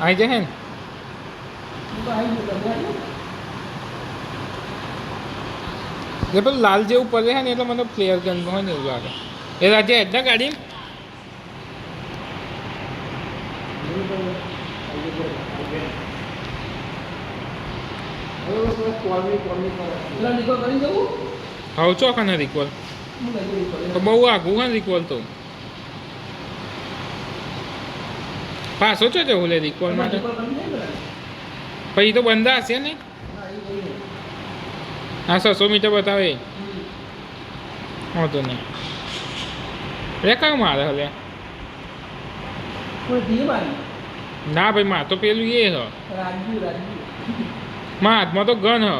આવી જાય ને એટલે પેલું લાલ જેવું પડે છે ને એટલે મને પ્લેયર ગન હોય ને એવું લાગે. એ રાજ્ય હેડ ના ગાડી હવે ચોખા ને રિકોલ તો બહુ આઘું હોય ને રિકોલ તો પાછો છો જવું લે રિકોલ માટે પછી તો બંધા હશે ને હા છસો મીટર બતાવે વાંધો નહીં રે કયું મારે હવે ના ભાઈ માં તો પેલું એ હ માં હાથમાં તો ગન હ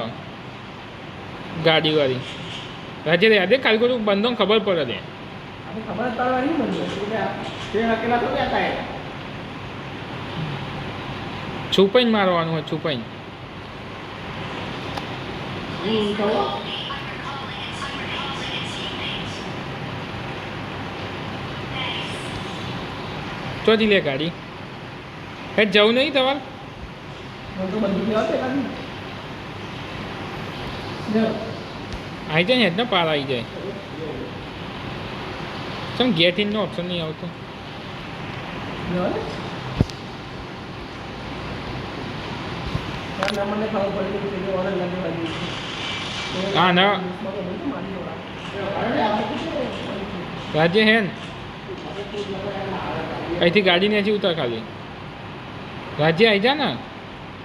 ગાડીવાળી રાજ્ય રે દે કાલ કોઈ બંધો ખબર પડે દે ખબર જ પાડવાની છુપાઈને મારવાનું હોય છુપાઈને. તો ચોથી લે ગાડી. હે જવું નહીં તમારે? આવી જાય ને એટલે પાર આવી જાય. ચમ ગેટ ઇનનો ઓપ્શન નહીં આવતો. હા, ના. રાજ્ય હે ને? અહીંથી ગાડી ને ઉતાર ખાલી. રાજ્ય આવી જા ને.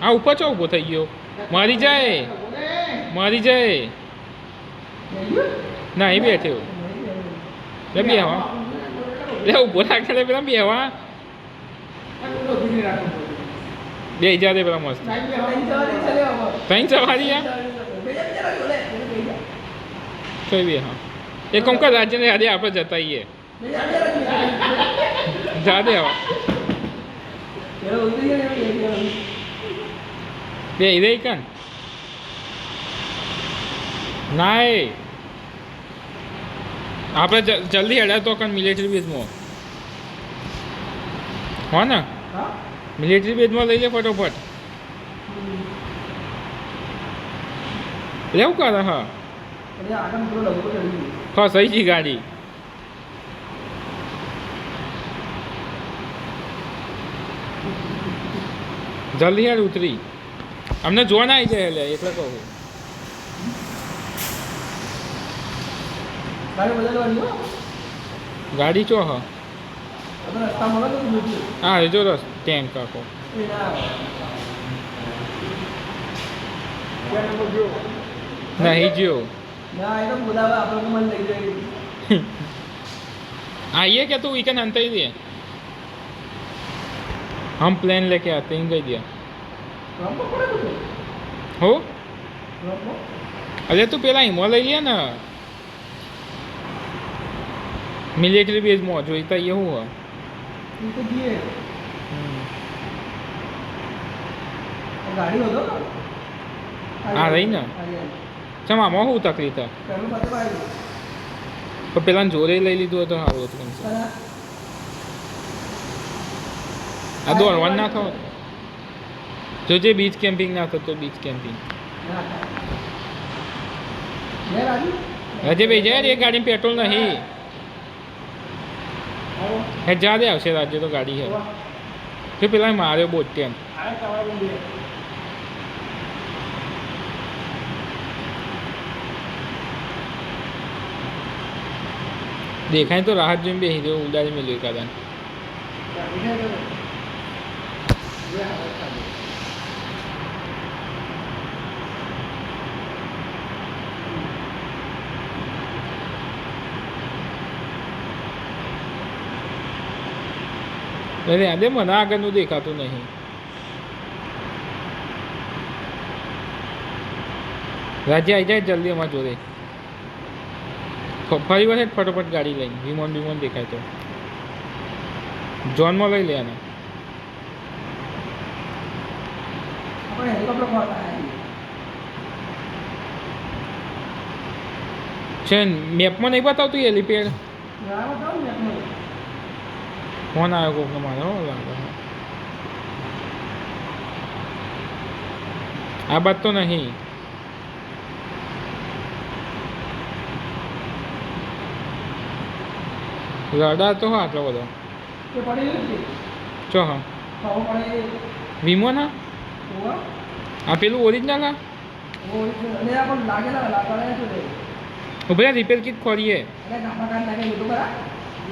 આ ઉપર ચો ઊભો થઈ ગયો? મારી જાય. મારી જાય. ના, એ બેઠ્યો લે બે હવા. લે ઊભો રાખે, લે, પેલા બે હવા. બે હજાર દે મસ્ત. ત્રણ સવારી કઈ બે હા એ કોમ કર, રાજ્યને આપણે જતા આવીએ જા દે હવા. બે ઈ ના એ આપણે જલ્દી હેડા તો કણ મિલિટરી બેઝમાં હો? ને મિલિટરી બેઝમાં લઈ લે ફટોફટ. લેવું કરે હા. હા સહી જી ગાડી. જલ્દી યાર ઉતરી. અમને જોવા ના આવી જાય એટલે એટલે કહું. ગાડી ચો હા હા એ જો રસ ટેન્ક કાકો નહીં જ્યો आइए क्या तू वीकेंड अंत ही दिए हम प्लान लेके आते हैं कह दिया हो અરે તું પેલા હિમો લઈ લે ને મિલિટરી બેઝમાં જોઈતા એવું હોય? હા, રહી ને. ચમ આમાં શું તકલીફ તો પેલા જોરે લઈ લીધું હતું સારું હતું આ દોડવાનું ના થયો જોજે બીચ કેમ્પિંગ ના થતો બીચ કેમ્પિંગ રાજુ. હજે ભાઈ જાય એ ગાડીમાં પેટ્રોલ નહીં. હે જા આવશે રાજ્ય તો ગાડી છે જો પેલા માર્યો બોટ ટેમ દેખાય તો રાહત જોઈને બેસી રહ્યો ઉડાડી મેળવી કાદા અરે આજે મને આગળનું દેખાતું નહીં. રાજ્ય આવી જાય જલ્દી અમારા જોડે. ફરી વખત ફટોફટ ગાડી લઈને વિમાન વિમાન દેખાય તો. જોનમાં લઈ લે આને. છે મેપમાં નહીં બતાવતું એલિપેડ? બતાવો. ફોન આવ્યો કોકનો મારો લાગે આ બાદ તો નહીં. રડા તો હા આટલો બધો. ચો હા. વીમો ના આ પેલું ઓરિજિનલ. હા. ઉભરે રિપેર કિટ ખોરીએ?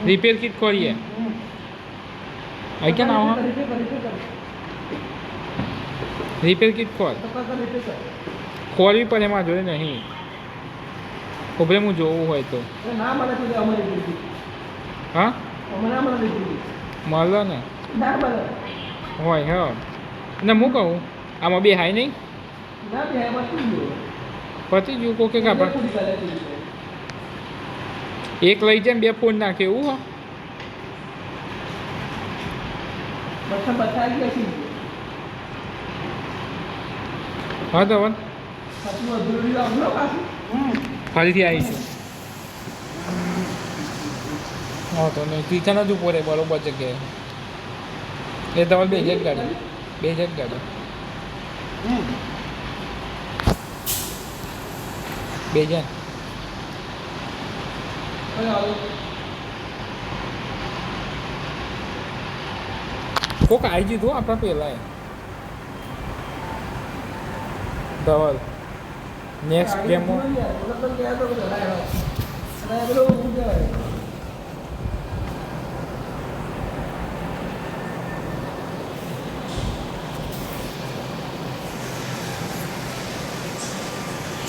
રિપેર કિટ ખોરીએ આઈ કે ના રિપેર. કિટ કર. ખોરવી પડે એમાં જોડે નહીં ઉભરે હું જોવું હોય તો. હા મળે ને હોય હા ને હું કહું આમાં બે હાય નહીં? પતી ગયું કોકે કાપડ. એક લઈ જાય બે ફોન નાખે એવું હા બચ્ચા બચ્ચા આવી હા તો વન. સાચું આવી. ફરીથી આવીશું હા તો નહીં કિચન જ ઉપર બરોબર જગ્યાએ એ તમારે બે જ ગાડી. બે જ ગાડી. બે જ. આવો. કોક આવી જીધું આપણા પહેલાં ધવલ. Next game?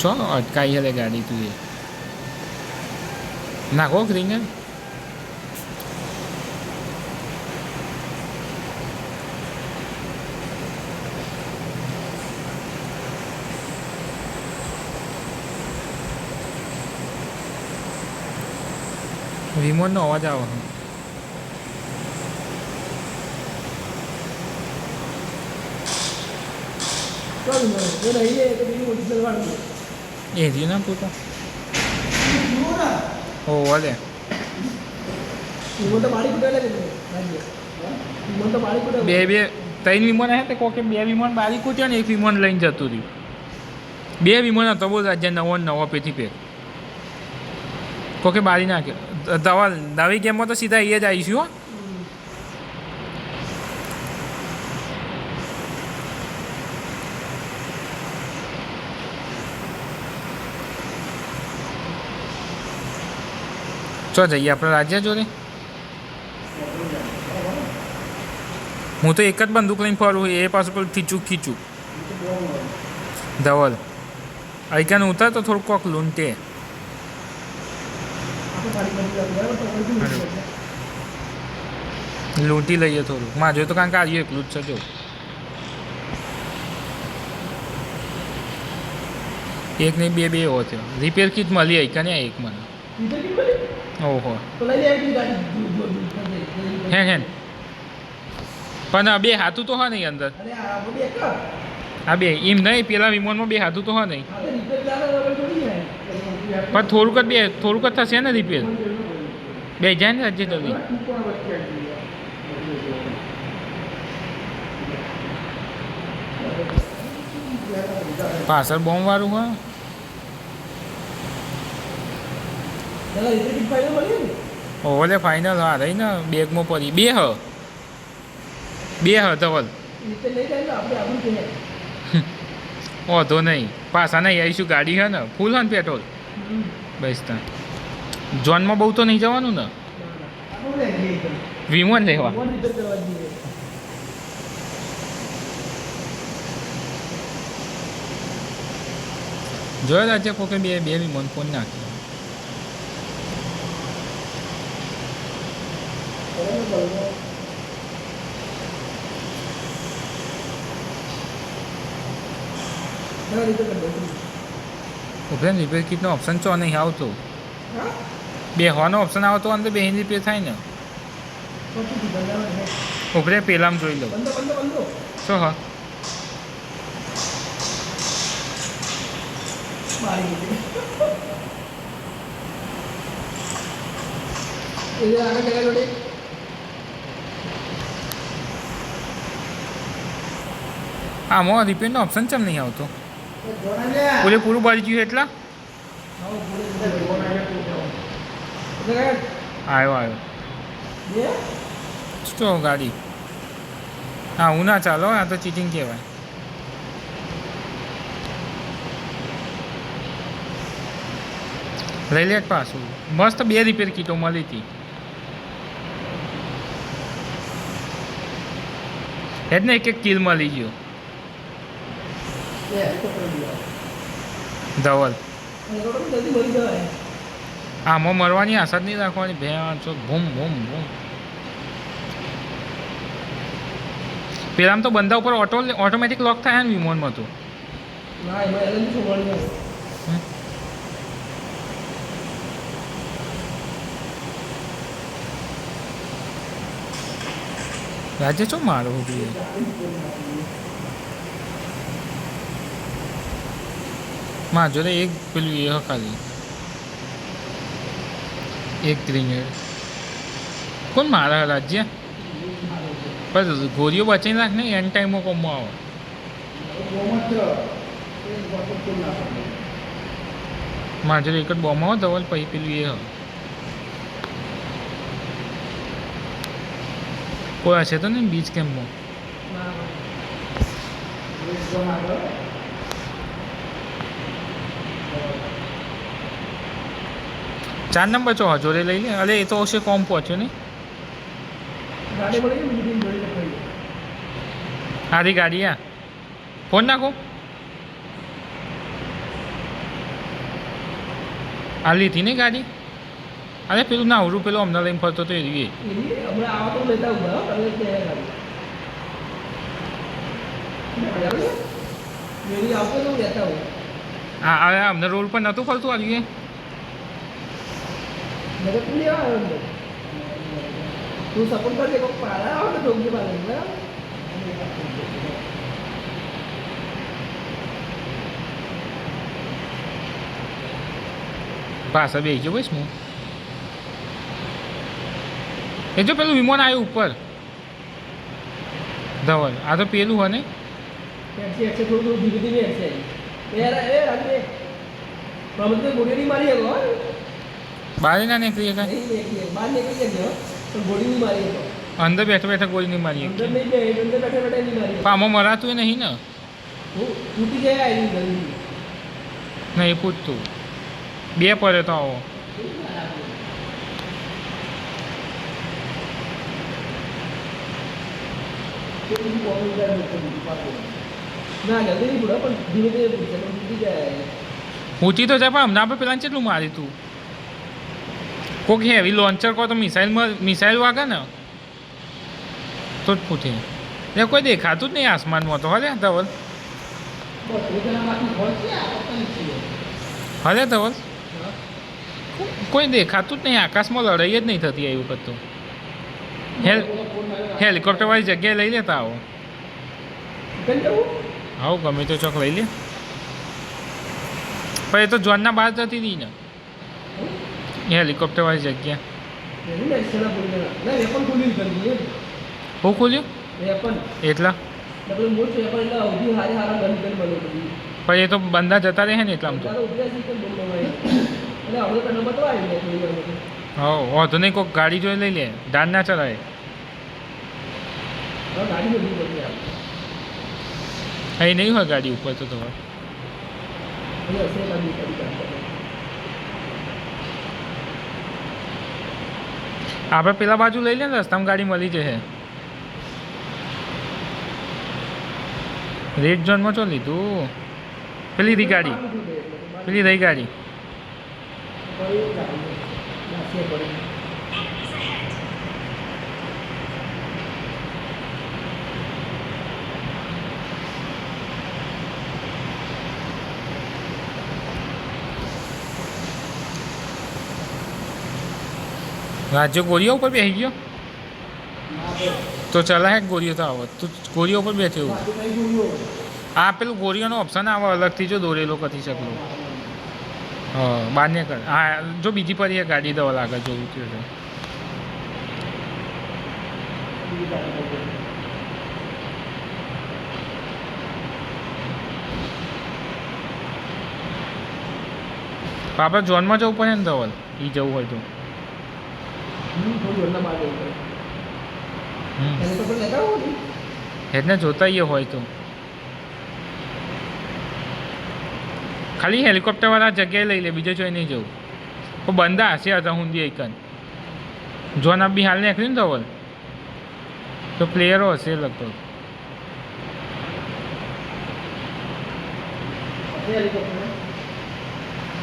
છો અટકાઈ હલે ગાડી તું એ. નાખો રીંગ રિમોટનો અવાજ આવે. એ રહ્યું ના જુઓ ઓ વલે. બે બે ત્રણ વિમાન હે તે કોકે? બે વિમાન બારી કૂટ્યો ને એક વિમાન લઈને જતું રહ્યું. બે વિમાન હતો બોલ રાજ્ય નવો નવો પેથી પે કોકે બારી નાખ્યો દવા નવી ગેમમાં તો સીધા એ જ આવીશું ચો જઈએ આપણે રાજ્ય જોડે. હું તો એક જ બંદૂક લઈને ફરું, એ પાછું પેલું ખીચું ખીચું. ધવલ. આઈકાને ઉતાર તો થોડુંક કોક લૂંટે આપણે મારી કુટે લાગે. બરાબર? તો original અરે. છે. લૂંટી લઈએ થોડું માં જોયું તો કારણ કે આજે એકલું જ છે જો. એક નહીં બે બે હોત રિપેર કીટ મળી આવી કે એક મને? ઓહો. હે હે. પણ આ બે હાથું તો હા નહીં અંદર? હા આ બે એમ નહીં પેલા વિમાનમાં બે હાથું તો હા નહીં પણ થોડુંક જ બે થોડુંક જ થશે ને રિપેર બે જાય ને હજી જલ્દી પાછળ બોમ્બ વાળું હા? ઓલે ફાઇનલ હા રહી ને બેગમાં પડી. બે હ? બે હ ધવલ. ઓધો નહીં. પાછા નહીં આવીશું ગાડી હે ને? ફૂલ હ ને પેટ્રોલ? બસ ત્યાં જોનમાં બહુ તો નહીં જવાનું ને? વીમો લેવા જોયેલા છે કોકે બે બે વિમાન ફોન નાખ્યો. Thank બરાબર. ના, રિપેર કિટનો ઓપ્શન ચો નહીં આવતો? બે હોવાનો ઓપ્શન આવતો અંદર બે રિપેર થાય ને. ઉભરે પેલામાં જોઈ લો બંધો, બંધો, બંધો. શું હા? આમાં રિપેરનો ઓપ્શન ચમ નહીં આવતો? જોડા પૂરું પૂરેપૂરું ગયું એટલા? પૂરે પૂરે આવ્યો આવ્યો શું ગાડી. હા હું ના ચાલો આ તો ચીટિંગ કહેવાય. લઈ લે પાછું. મસ્ત બે રિપેર કીટો મળી હતી. એટલે એક એક કિલ મળી ગયો. ધવલ. આમાં મરવાની આશા જ નહીં રાખવાની. બે છો ભૂમ ભૂમ ભૂમ પેલામાં તો બંદા ઉપર ઓટો ઓટોમેટિક લોક થાય ને વિમોનમાં તો. રાજ્ય ચો મારો જોઈએ માં જોડે એક પેલું એ ખાલી. એક ગ્રેનેડ કોણ મારા રાજ્ય? પણ ગોળીઓ બચાવી રાખ ને એન ટાઈમો કોમો આવે. મારા જોડે એક જ બોમ્બ આવે ધવલ, પછી પેલું એ હ. કોઈ હશે તો ને બીચ કેમ્પમાં ચાર નંબર ચો જોડે લઈ લે. અરે એ તો હશે કોમ પહોંચ્યો ને આરી ગાડી આ ફોન નાખો. આ લીધી ને ગાડી? અરે પેલું ના નાવરું પેલું અમને લઈને ફરતો તો એ રહ્યું એ. એની હમણાં આવા તો લેતા ઊભા હો, આ અમને રોડ પર નહોતું ફરતું નગર તું સપોર્ટ કરજે કોઈક પાડા આવે તો જોગી પાડે બરાબર? બેસી ગયો બસ હું. એ જો પેલું વિમાન આવ્યું ઉપર. ધવલ. આ તો પેલું હોય ને? થોડું ધીરે ધીમે બહાર ના નીકળી શકાય અંદર બેઠા બેઠા ગોળી નહીં મારી પામો મરાતું નહીં ને? નહીં પૂછતું. બે પડે તો આવો. ના જલ્દી નહીં પૂરો પણ ધીમે ધીમે પૂછશે પણ જાય. ઊંચી તો જાય પણ હમણાં આપણે પેલા કેટલું મારી તું? કોક હેવી લોન્ચર કહો તો મિસાઇલમાં મિસાઇલ વાગે ને? તો જ પૂછે એ કોઈ દેખાતું જ નહીં આસમાનમાં તો હરે ધવલ. હરે ધવલ. કોઈ દેખાતું જ નહીં આકાશમાં લડાઈ જ નહીં થતી એ વખત તો. હેલ હેલિકોપ્ટરવાળી જગ્યાએ લઈ લેતા આવો. આવો ગમે તો ચોક લઈ લે. પણ એ તો જોનના બહાર જતી હતી ને. હેલિકોપ્ટરવાળી જગ્યા. હું ખોલ્યું? એટલા? પણ એ તો બંધા જતા રહે ને એટલે હા, વાંધો નહીં, કોઈક ગાડી જોઈ લઈ લે. દાન ના ચલાવે. બધી બધી આવે અહીં નહીં હોય ગાડી ઉપર તો તમારે? એટલે હશે ગાડી કરી કાઢતા આપણે પેલા બાજુ લઈ લે ને રસ્તામાં ગાડી મળી જશે. રેડ ઝોનમાં ચો લીધું? પેલી રહી ગાડી. પેલી રહી ગાડી. રાજ્ય ગોળીઓ ઉપર બેસી ગયો? તો ચલાય ગોળીઓ તો આવો. તો ગોળીઓ ઉપર બેઠ્યો આ પેલું ગોળીઓનો ઓપ્શન આવે અલગથી જો દોરેલો કરી શકલો. હા, બારને કર. હા જો બીજી પર એ ગાડી દવા લાગે જોવું કે આપણે જોનમાં જવું પડે ને ધવલ એ જવું હોય તો. હમ, થોડું ઘરના બહાર જવું પડે. હમ. એને તો પણ લેતા આવો ને. એટલે જોતા હોય તો. ખાલી હેલિકોપ્ટરવાળા જગ્યાએ લઈ લે બીજો જોઈ નહીં જવું. તો બંદા હશે હતા હુંદી એકન. જોન બી હાલ નાખ્યું ને ધવલ તો પ્લેયરો હશે લગભગ.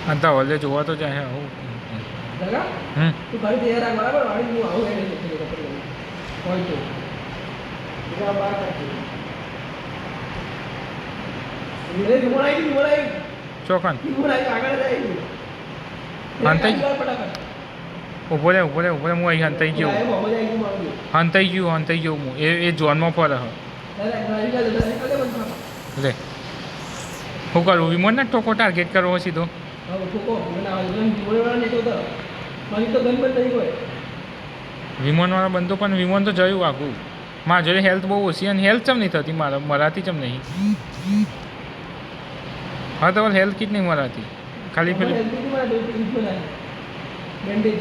આ ધવલે જોવા તો જાય હું હમ. તું તૈયાર રાખ બરાબર? વાળી હું આવું એને. હોય તો. ચોકન આગળ ફટાફટ. ઊભો રે ઊભો રે ઊભો રે હું અહીં હંતાઈ ગયો. હંતાઈ ગયું હંતાઈ ગયું હું. એ એ ઝોનમાં ફરે કરી કરી કર. લે. શું કરું? વિમોનને ટોકો ટાર્ગેટ કરવો સીધો? ઠોકો, મારી તો ગન પણ. વિમાનવાળા બંધો વિમાન તો જયું આખું મારા જોડે હેલ્થ બહુ ઓછી અને હેલ્થ ચમ નહીં થતી? મારા મરાતી ચમ નહીં? હા તો હેલ્થ કીટ નહીં મરાતી ખાલી પેલી LPG માં ડોઝ ટ્રીટમેન્ટ આવે. બેન્ડેજ.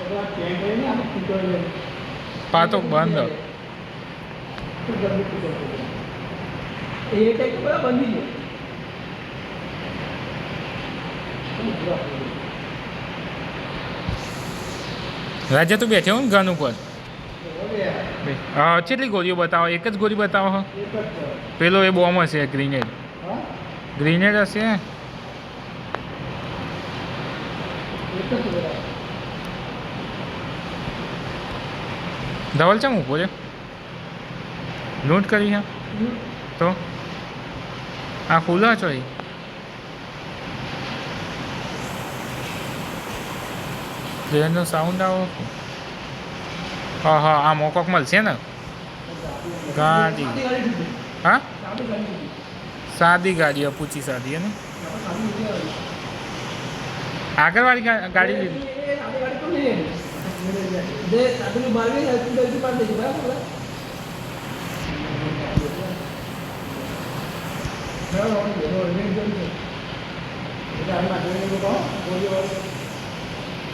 હવે આ પેન્ટ હોય ને, આપણે ફૂટો હોય. પાતો બંધ ખૂબ ગરમી ખૂબ ગરમી. એ ટેક તો બધા રાજ્ય તું બેઠ્યો ને ગન ઉપર. હા કેટલી ગોળીઓ બતાવો? એક જ ગોળી બતાવો હો. પેલો એ બોમ્બ હશે ગ્રીનેડ ગ્રીનેડ હશે. ધવલ ચમ ઊભો છે? લૂંટ કરી છે તો? આ ખુલ્લા છો એ? ટ્રેનનો સાઉન્ડ આવો હા હા આ મોકોક મળશે ને ગાડી. હા સાદી ગાડી છૂટી. સાદી ને. આગળવાળી ગાડી લીધી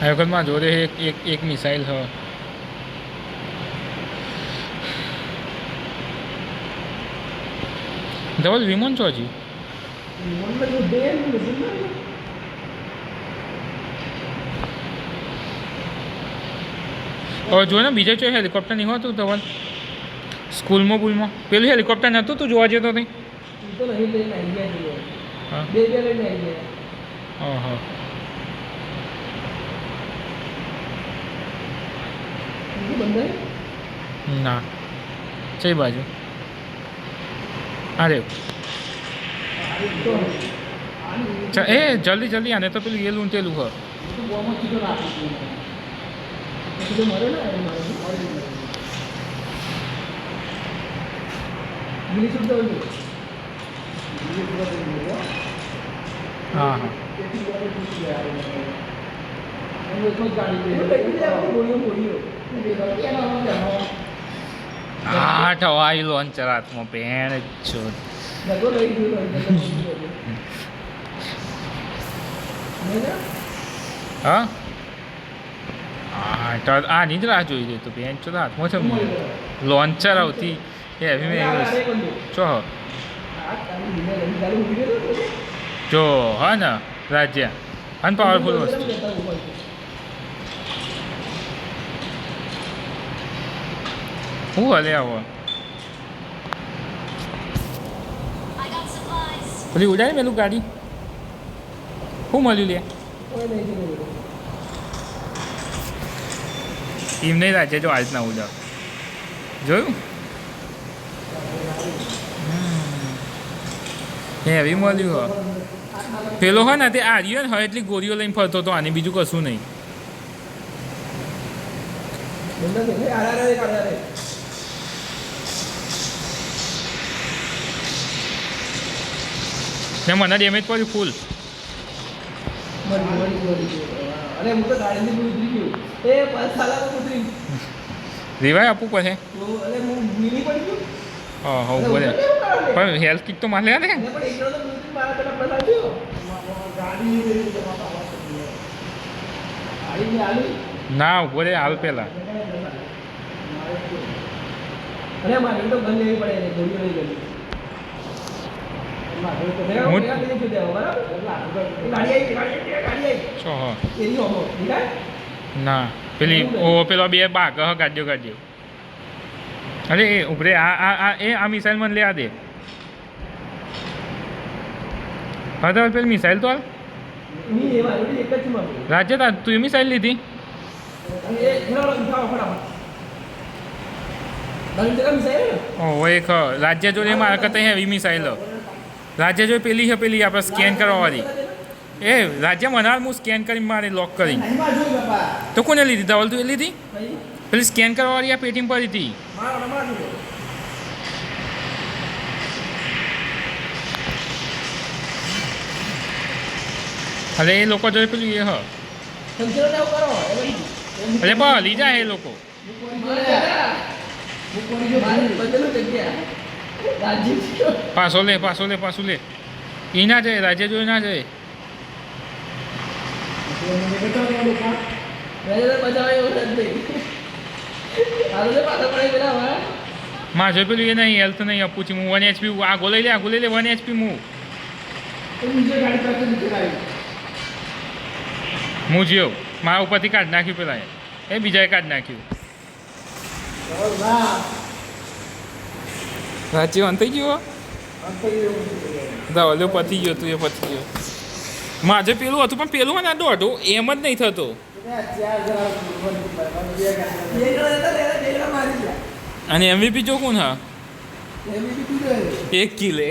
વખતમાં જોડે એક એક એક મિસાઇલ હ. ધવલ વિમોન છો હજી? હવે જો ને બીજે જો હેલિકોપ્ટર નહીં હોતું ધવલ. સ્કૂલમાં બુલમાં. પેલું હેલિકોપ્ટર નહોતું તું જોવા જતો નહીં છે. હા. બે બે લઈને આવી ગયા. ઓહો બીજું બંધાય? ના કઈ બાજુ અરે એ જલ્દી જલ્દી આને તો પેલું એ તેલું હ હો. હા હા તેથી બોલે છૂટી ગયા આ લોકો. એનું એક જ ગાડી છે. એ કઈ રીતે આપણે ગોળીઓ ગોળીઓ. એ બે ગાડી એના આમાં બેહવા. આ ઠવાઈ લોન્ચર હાથમાં પેણ છો? હા હા આની જોઈ રહી તો પેન ચો તો હાથમાં છે લોન્ચર આવતી હેવી મેં ચો. જો હા ને, રાજ્ય અનપાવરફુલ વસ્તુ હું હલે આવો. પેલી ઉડાય પેલું ગાડી શું મળ્યું લે એમ નહીં રાખે જો આજના ઉડાવ જોયું હેવી મળ્યું હ પેલો હોય ને તે આર્યો હોય એટલી ગોળીઓ લઈને ફરતો હતો આને બીજું કશું નહીં ને મને ડેમેજ પડ્યું ફૂલ અરે હું તો ગાડીની ઉતરી ગયું. એ પાછ સાલા ઉતરી રિવાય આપવું પડે હું મિની પડી ગયું. હા હા ઊભો પણ હેલ્થ કિટ તો મારે ને પેલા પેલા ની પેલી ઊભો રે હાલ પહેલાં અરે મારે તો ગન લેવી પડે ગોળીઓ નહીં ગઈ હું- હું ગાડી આવી ગાડી આવી ગાડી આવી છો હા એની હોમો દેખાય ના પેલી ઓ પેલો બે બાક હ કાઢ્યો કાઢ્યો અરે એ ઉભરે આ આ આ એ આ મિસાઇલ મને લેવા દે. હા તો પેલી મિસાઇલ તો રાજ્ય તા તું મિસાઇલ લીધી? ઓ એક. રાજ્ય જોડે મારા કરતા હેવી મિસાઇલ. રાજ્ય જો પેલી છે પેલી, આપણે સ્કેન કરવાવાળી એ રાજ્ય મનાર હું સ્કેન કરી મારે લોક કરી. તો કોને લીધી? ધવલ તું એ લીધી? પેલી સ્કેન કરવાવાળી આ પેટીમ પર હતી અરે, એ લોકો જોઈ પેલું એ હ. અરે પણ લીધા એ લોકો. પાછો લે પાછો લે, પાછું લે. એ ના જાય, રાજ્ય જોઈ ના જાય. માં જો પેલું એ નહીં હેલ્થ નહીં આપું છું હું વન એચપી આ ગોલાઈ લે, આ ગોલાઈ લે વન એચપી હું હું જ્યો મારા ઉપરથી કાઢ નાખ્યું પેલા એ. બીજાએ કાઢી નાખ્યું. ના રાજ્ય અંત થઈ ગયો ધવલ્યો પતી ગયો તું એ પતી ગયો માજે પેલું હતું પણ પેલું મને દોઢું એમ જ નહીં થતું અને એમવીપી જો કોણ હા એક કિલે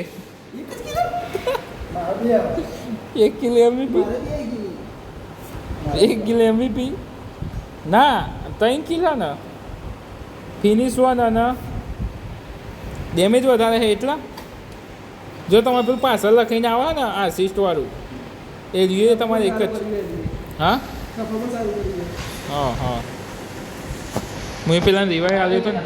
એક કિલો એમવીપી એક કિલો એમવીપી ના ત્રણ કિલો ને ફિનિશ વાના અને ડેમેજ વધારે છે એટલા? જો તમે પેલું પાછળ લખીને આવો ને આ વાળું, એ જોઈએ તમારે એક જ હા? હા હા. હું પેલા રિવાય આવ્યો હતો ને?